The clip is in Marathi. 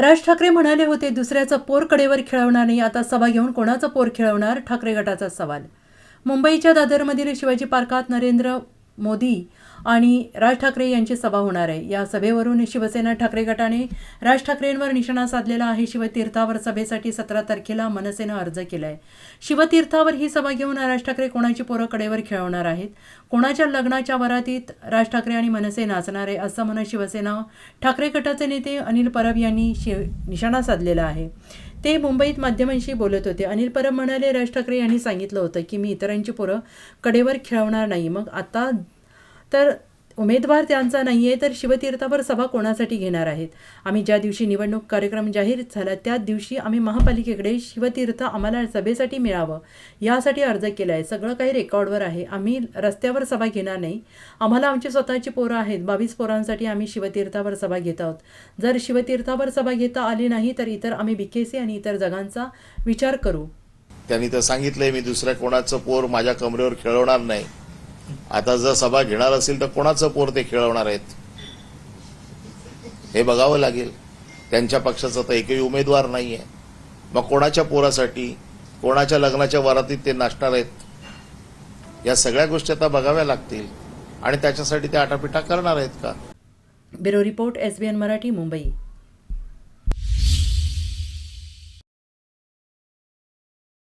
राज ठाकरे म्हणाले होते दुसऱ्याचं पोर कडेवर खेळवणार नाही आता सभा घेऊन कोणाचं पोर खेळवणार? ठाकरे गटाचा सवाल. मुंबईच्या दादरमधील शिवाजी पार्कात नरेंद्र मोदी आणि राज ठाकरे यांची सभा होणार आहे. या सभेवरून शिवसेना ठाकरे गटाने राज ठाकरेंवर निशाणा साधलेला आहे. शिवतीर्थावर सभेसाठी सतरा तारखेला मनसेनं अर्ज केला आहे शिवतीर्थावर ही सभा घेऊन राज ठाकरे कोणाची पोरं कडेवर खेळवणार आहेत? कोणाच्या लग्नाच्या वरातीत राज ठाकरे आणि मनसे नाचणार आहे असं म्हणत शिवसेना ठाकरे गटाचे नेते अनिल परब यांनी शिव निशाणा साधलेला आहे. ते मुंबईत माध्यमांशी बोलत होते. अनिल परब म्हणाले राज ठाकरे यांनी सांगितलं होतं की मी इतरांची पोरं कडेवर खेळवणार नाही. मग आता तर उमेदवार त्यांचा नाही आहे तर शिवतीर्थावर सभा कोणासाठी घेणार आहेत? आम्ही ज्या दिवशी निवडणूक कार्यक्रम जाहीर झाला त्याच दिवशी आम्ही महापालिकेकडे शिवतीर्थ आम्हाला सभेसाठी मिळावं यासाठी अर्ज केला आहे सगळं काही रेकॉर्डवर आहे. आम्ही रस्त्यावर सभा घेणार नाही. आम्हाला आमची स्वतःची पोरं आहेत. बावीस पोरांसाठी आम्ही शिवतीर्थावर सभा घेत आहोत. जर शिवतीर्थावर सभा घेता आली नाही तर इतर आम्ही बीकेसी आणि इतर जगांचा विचार करू. त्यांनी तर सांगितलंय मी दुसऱ्या कोणाचं पोर माझ्या कमरेवर खेळवणार नाही. आता जर सभा घेणार असेल तर कोणाचं पोर ते खेळवणार आहेत? हे बघावं लागेल. त्यांच्या पक्षाचा तर एकही उमेदवार नाही आहे मग कोणाच्या पोरासाठी कोणाच्या लग्नाच्या वरातीत ते नाचणार आहेत? या सगळ्या गोष्टी आता बघाव्या लागतील. आणि त्याच्यासाठी ते आटापिटा करणार आहेत का? Bureau report S B N Marathi Mumbai.